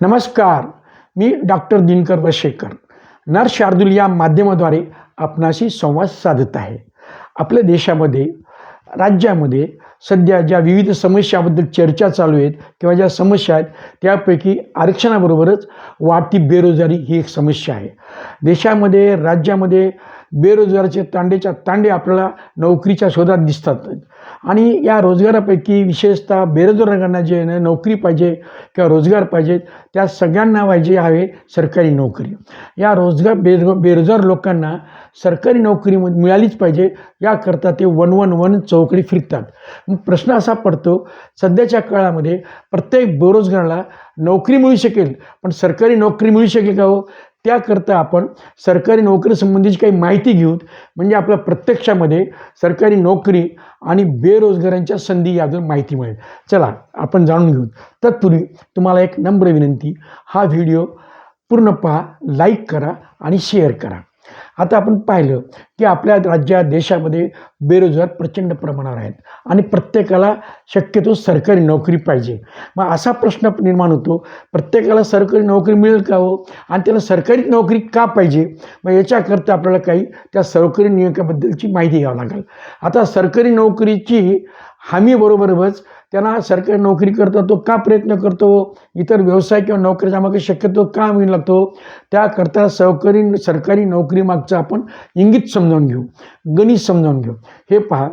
नमस्कार मी डॉक्टर दिनकर वशेकर. नर शार्दूल या माध्यमाद्वारे आपणाशी संवाद साधत आहे. आपल्या देशामध्ये राज्यामध्ये सध्या ज्या विविध समस्याबद्दल चर्चा चालू आहेत किंवा ज्या समस्या आहेत त्यापैकी आरक्षणाबरोबरच वाढती बेरोजगारी ही एक समस्या आहे. देशामध्ये राज्यामध्ये बेरोजगाराचे तांडेच्या तांडे आपल्याला नोकरीच्या शोधात दिसतात. आणि या रोजगारापैकी विशेषतः बेरोजगारांना जे आहे ना नोकरी पाहिजे किंवा रोजगार पाहिजेत त्या सगळ्यांना पाहिजे हवे सरकारी नोकरी. या रोजगार बेरो बेरोजगार लोकांना सरकारी नोकरी मिळालीच पाहिजे याकरता ते वन वन वन चौकडी फिरतात. मग प्रश्न असा पडतो सध्याच्या काळामध्ये प्रत्येक बेरोजगाराला नोकरी मिळू शकेल पण सरकारी नोकरी मिळू शकेल का हो? त्याकरता आपण सरकारी नोकरीसंबंधीची काही माहिती घेऊत म्हणजे आपल्या प्रत्यक्षामध्ये सरकारी नोकरी आणि बेरोजगारांच्या संधी यातून माहिती मिळेल. चला आपण जाणून घेऊ. तत्पूर्वी तुम्हाला एक नम्र विनंती हा व्हिडिओ पूर्ण पहा लाईक करा आणि शेअर करा. आता आपण पाहिलं की आपल्या राज्यात देशामध्ये बेरोजगार प्रचंड प्रमाणावर आहेत. आणि प्रत्येकाला शक्यतो सरकारी नोकरी पाहिजे. मग असा प्रश्न निर्माण होतो प्रत्येकाला सरकारी नोकरी मिळेल का हो? आणि त्याला सरकारी नोकरी का पाहिजे? मग याच्याकरता आपल्याला काही त्या सरकारी नियमाबद्दलची माहिती घ्यावी लागेल. आता सरकारी नोकरीची हमीबरोबरच त्यांना सरकारी नोकरी करता तो का प्रयत्न करतो? इतर व्यवसाय किंवा नोकरीच्या मागे शक्यतो का मिळू लागतो? त्याकरता सरकारी सरकारी नोकरीमागचं आपण इंगित समजावून घेऊ गणित समजावून घेऊ. हे पहा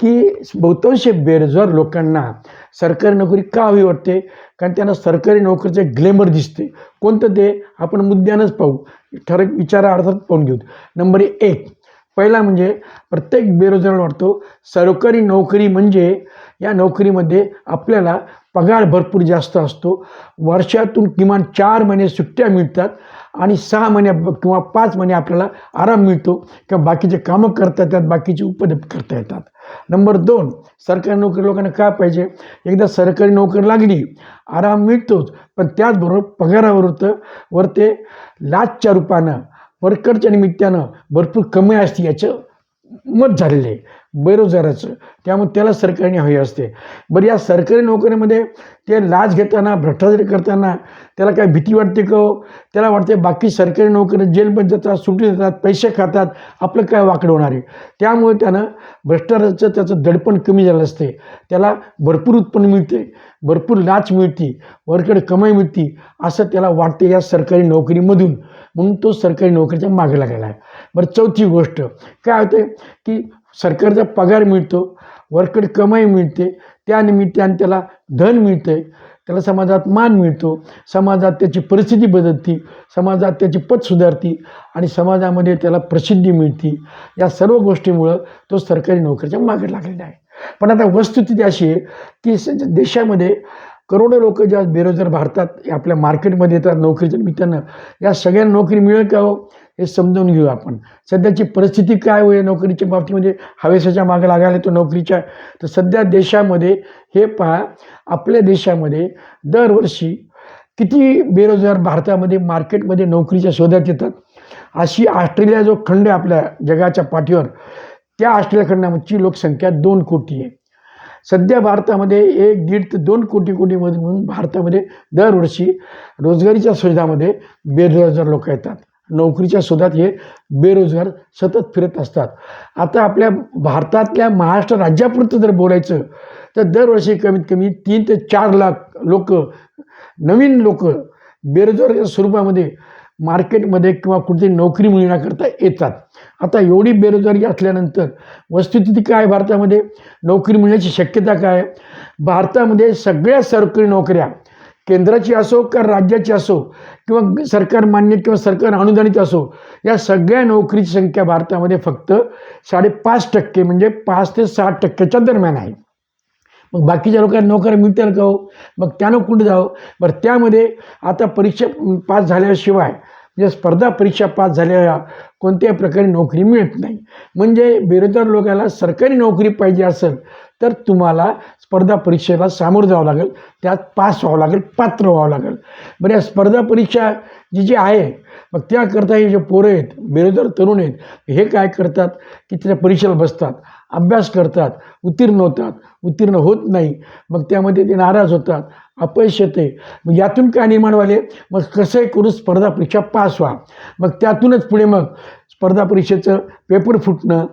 की बहुतांश बेरोजगार लोकांना सरकारी नोकरी का हवी वाटते? कारण त्यांना सरकारी नोकरीचे ग्लेमर दिसते. कोणतं ते? आपण मुद्द्यानंच पाहू. ठरक विचारा अर्थात पाहून घेऊ. नंबर एक पहिला म्हणजे प्रत्येक बेरोजगार वाटतो सरकारी नोकरी म्हणजे या नोकरीमध्ये आपल्याला पगार भरपूर जास्त असतो. वर्षातून किमान चार महिने सुट्ट्या मिळतात आणि सहा महिने किंवा पाच महिने आपल्याला आराम मिळतो. किंवा बाकीचे कामं करता येतात बाकीचे उपलब्ध करता येतात. नंबर दोन सरकारी नोकरी लोकांना का पाहिजे? एकदा सरकारी नोकरी लागली आराम मिळतोच पण त्याचबरोबर पगारावर वर ते लाचच्या रूपानं वर्करच्या निमित्तानं भरपूर कमी असते याचं मत झालेलं आहे. बेरोजगाराचं. त्यामुळे त्याला सरकारी हवी असते. बरं या सरकारी नोकरीमध्ये ते लाच घेताना भ्रष्टाचार करताना त्याला काय भीती वाटते का हो? त्याला वाटते बाकी सरकारी नोकरी जेलमध्ये जातात सुटी देतात पैसे खातात आपलं काय वाकडं होणार आहे? त्यामुळे त्यानं भ्रष्टाचाराचं त्याचं दडपण कमी झालं असते. त्याला भरपूर उत्पन्न मिळते भरपूर लाच मिळते वरकडे कमाई मिळते असं त्याला वाटते या सरकारी नोकरीमधून. म्हणून तो सरकारी नोकरीच्या मागे लागलेला आहे. बरं चौथी गोष्ट. काय होते की सरकारचा पगार मिळतो वरकडे कमाई मिळते त्यानिमित्ताने त्याला धन मिळते त्याला समाजात मान मिळतो समाजात त्याची परिस्थिती बदलती समाजात त्याची पत सुधारती आणि समाजामध्ये त्याला प्रसिद्धी मिळते. या सर्व गोष्टीमुळं तो सरकारी नोकरीच्या मागे लागलेला आहे. पण आता वस्तुस्थिती अशी आहे की स- देशामध्ये करोडो लोक ज्या बेरोजगार भारतात आपल्या मार्केटमध्ये येतात नोकरीच्या निमित्तानं या सगळ्या नोकरी मिळेल का हो? हे समजून घेऊ आपण. सध्याची परिस्थिती काय होईल नोकरीच्या बाबतीमध्ये? हवेसाच्या मागे लागायला तो नोकरीच्या. तर सध्या देशामध्ये हे पहा आपल्या देशामध्ये दरवर्षी किती बेरोजगार भारतामध्ये मार्केटमध्ये नोकरीच्या शोधात येतात. अशी ऑस्ट्रेलिया जो खंड आहे आपल्या जगाच्या पाठीवर त्या ऑस्ट्रेलिया खंडाची लोकसंख्या दोन कोटी आहे. सध्या भारतामध्ये एक दीड ते दोन कोटी कोटीमध्ये म्हणून भारतामध्ये दरवर्षी रोजगारीच्या शोधामध्ये बेरोजगार लोक येतात. नोकरीच्या शोधात हे बेरोजगार सतत फिरत असतात. आता आपल्या भारतातल्या महाराष्ट्र राज्यापुरतं जर बोलायचं तर दरवर्षी कमीत कमी तीन ते चार लाख लोक नवीन लोक बेरोजगार स्वरूपामध्ये मार्केटमध्ये किंवा कुठेतरी नोकरी मिळण्याकरता येतात. आता एवढी बेरोजगारी असल्यानंतर वस्तुस्थिती काय आहे भारतामध्ये? नोकरी मिळण्याची शक्यता काय भारतामध्ये सगळ्या सरकारी नोकऱ्या केंद्राची असो का राज्याची असो किंवा सरकार मान्य किंवा सरकार अनुदानित असो या सगळ्या नोकरीची संख्या भारतामध्ये फक्त साडेपाच टक्के म्हणजे पाच ते साठ टक्क्याच्या दरम्यान आहे. मग बाकीच्या लोकांना नोकऱ्या मिळतील का हो? मग त्यानं कुठे जावं? बरं त्यामध्ये आता परीक्षा पास झाल्याशिवाय म्हणजे स्पर्धा परीक्षा पास झाल्या कोणत्याही प्रकारे नोकरी मिळत नाही. म्हणजे बेरोजगार लोकांना सरकारी नोकरी पाहिजे असेल तर तुम्हाला स्पर्धा परीक्षेला सामोरं जावं लागेल. त्यात पास व्हावं लागेल पात्र व्हावं लागेल. बरं या स्पर्धा परीक्षा जी जी आहे मग त्याकरता हे जे पोरं आहेत बेरोजगार तरुण आहेत हे काय करतात? की त्या परीक्षेला बसतात. अभ्यास करतात उत्तीर्ण होतात. उत्तीर्ण होत नाही. मग त्यामध्ये ते नाराज होतात. अपयश येते. मग यातून काय निर्माण व्हाले मग कसंही करून स्पर्धा परीक्षा पास व्हा. मग त्यातूनच पुढे मग स्पर्धा परीक्षेचं पेपर फुटणं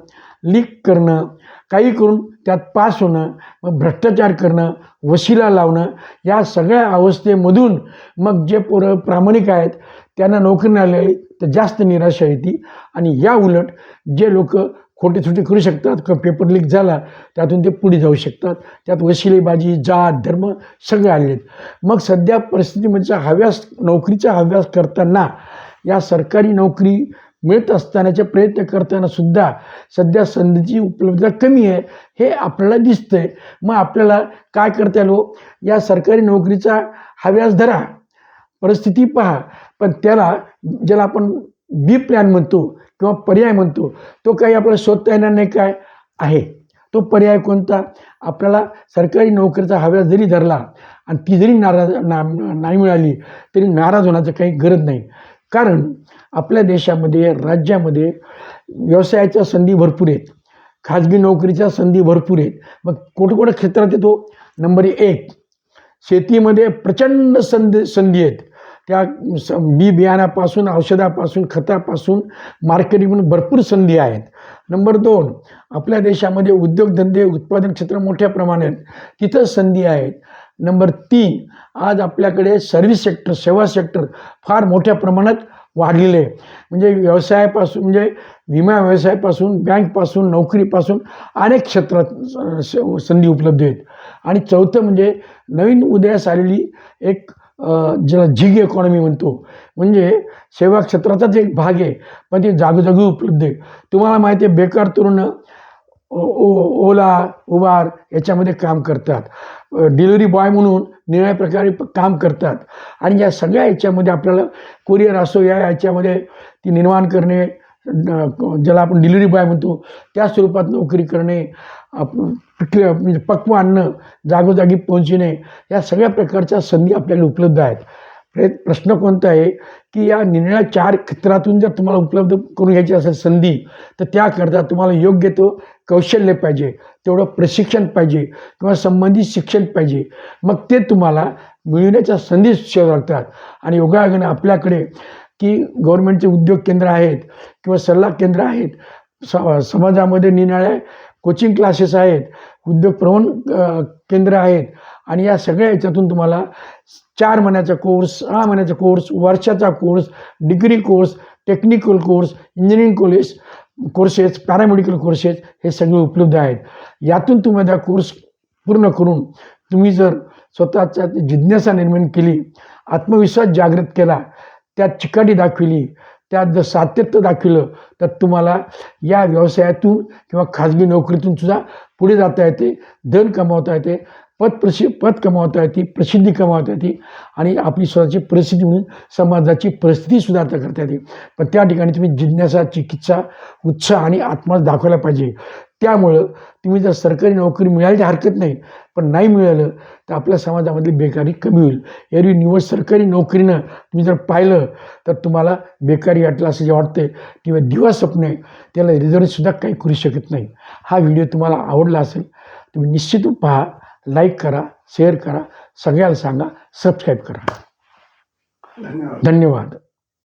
लीक करणं काही करून त्यात पास होणं मग भ्रष्टाचार करणं वशिला लावणं या सगळ्या अवस्थेमधून मग जे पोरं प्रामाणिक आहेत त्यांना नोकरी आलेली तर जास्त निराशा येते. आणि या उलट जे लोक खोटे छोटे करू शकतात किंवा पेपर लीक झाला त्यातून ते पुढे जाऊ शकतात. त्यात वशिलेबाजी जात धर्म सगळे आले आहेत. मग सध्या परिस्थिती म्हणजे हव्यास नोकरीचा हव्यास करताना या सरकारी नोकरी मिळत असतानाचे प्रयत्न करताना सुद्धा सध्या संधीची उपलब्धता कमी आहे हे आपल्याला दिसतंय. मग आपल्याला काय करता येलो हो? या सरकारी नोकरीचा हव्यास धरा. परिस्थिती पहा. पण त्याला ज्याला आपण बी प्लॅन म्हणतो किंवा पर्याय म्हणतो तो काही आपल्याला शोधता येणार नाही काय आहे. तो पर्याय कोणता? आपल्याला सरकारी नोकरीचा हव्या जरी धरला आणि ती जरी नाराज ना नाही मिळाली तरी नाराज होण्याचं काही गरज नाही. कारण आपल्या देशामध्ये राज्यामध्ये व्यवसायाच्या संधी भरपूर आहेत. खाजगी नोकरीच्या संधी भरपूर आहेत. मग कुठं कुठं क्षेत्रात येतो? नंबर एक शेतीमध्ये प्रचंड संधी संधी आहेत. त्या स बी बियाण्यापासून औषधापासून खतापासून मार्केटिंग भरपूर संधी आहेत. नंबर दोन आपल्या देशामध्ये उद्योगधंदे उत्पादन क्षेत्र मोठ्या प्रमाणात तिथं संधी आहेत. नंबर तीन आज आपल्याकडे सर्व्हिस सेक्टर सेवा सेक्टर फार मोठ्या प्रमाणात वाढलेले आहे. म्हणजे व्यवसायापासून म्हणजे विमा व्यवसायापासून बँकपासून नोकरीपासून अनेक क्षेत्रात स- संधी उपलब्ध आहेत. आणि चौथं म्हणजे नवीन उदयास आलेली एक ज्याला जिग इकॉनॉमी म्हणतो. म्हणजे सेवा क्षेत्राचाच एक भाग आहे पण ते जागोजागी उपलब्ध आहे. तुम्हाला माहिती आहे बेकार तरुण ओ ओला उबार याच्यामध्ये काम करतात. डिलिव्हरी बॉय म्हणून निळ्या प्रकारे काम करतात. आणि या सगळ्या याच्यामध्ये आपल्याला कुरिअर असो या याच्यामध्ये ती निर्माण करणे ज्याला आपण डिलिव्हरी बॉय म्हणतो त्या स्वरूपात नोकरी करणे पिकले म्हणजे पक्व अन्न जागोजागी पोहोचणे या सगळ्या प्रकारच्या संधी आपल्याला उपलब्ध आहेत. प्रश्न कोणता आहे की या निर्णया चार क्षेत्रातून जर तुम्हाला उपलब्ध करून घ्यायची असेल संधी तर त्याकरता तुम्हाला योग्य तो कौशल्य पाहिजे तेवढं प्रशिक्षण पाहिजे किंवा संबंधित शिक्षण पाहिजे. मग ते तुम्हाला मिळवण्याच्या संधी शोध लागतात. आणि योगायोगाने आपल्याकडे की गव्हर्नमेंटचे उद्योग केंद्र आहेत किंवा सल्ला केंद्र आहेत स समाजामध्ये निराळ्या कोचिंग क्लासेस आहेत उद्योग प्रवण केंद्र आहेत आणि या सगळ्या याच्यातून तुम्हाला चार महिन्याचा कोर्स सहा महिन्याचा कोर्स वर्षाचा course degree course technical course engineering college courses paramedical courses हे सगळे उपलब्ध आहेत. यातून तुम्ही त्या कोर्स पूर्ण करून तुम्ही जर स्वतःच्या जिज्ञासा निर्माण केली आत्मविश्वास जागृत केला त्यात चिकाटी दाखविली त्यात जर सातत्य दाखवलं तर तुम्हाला या व्यवसायातून किंवा खाजगी नोकरीतून सुद्धा पुढे जाता येते धन कमावता येते पद प्रसि पद कमावता येते प्रसिद्धी कमावता येते आणि आपली स्वतःची परिस्थिती म्हणून समाजाची परिस्थिती सुधारता करता येते. पण त्या ठिकाणी तुम्ही जिज्ञासा चिकित्सा उत्साह आणि आत्मा दाखवायला पाहिजे. त्यामुळं तुम्ही जर सरकारी नोकरी मिळायची हरकत नाही. पण नाही मिळालं तर आपल्या समाजामधली बेकारी कमी होईल. एरवी निवड सरकारी नोकरीनं तुम्ही जर पाहिलं तर तुम्हाला बेकारी वाटलं असं जे वाटतं किंवा दिवा स्वप्न त्याला रिझल्टसुद्धा काही करू शकत नाही. हा व्हिडिओ तुम्हाला आवडला असेल तुम्ही निश्चित पहा लाईक करा शेअर करा सगळ्याला सांगा सबस्क्राईब करा. धन्यवाद.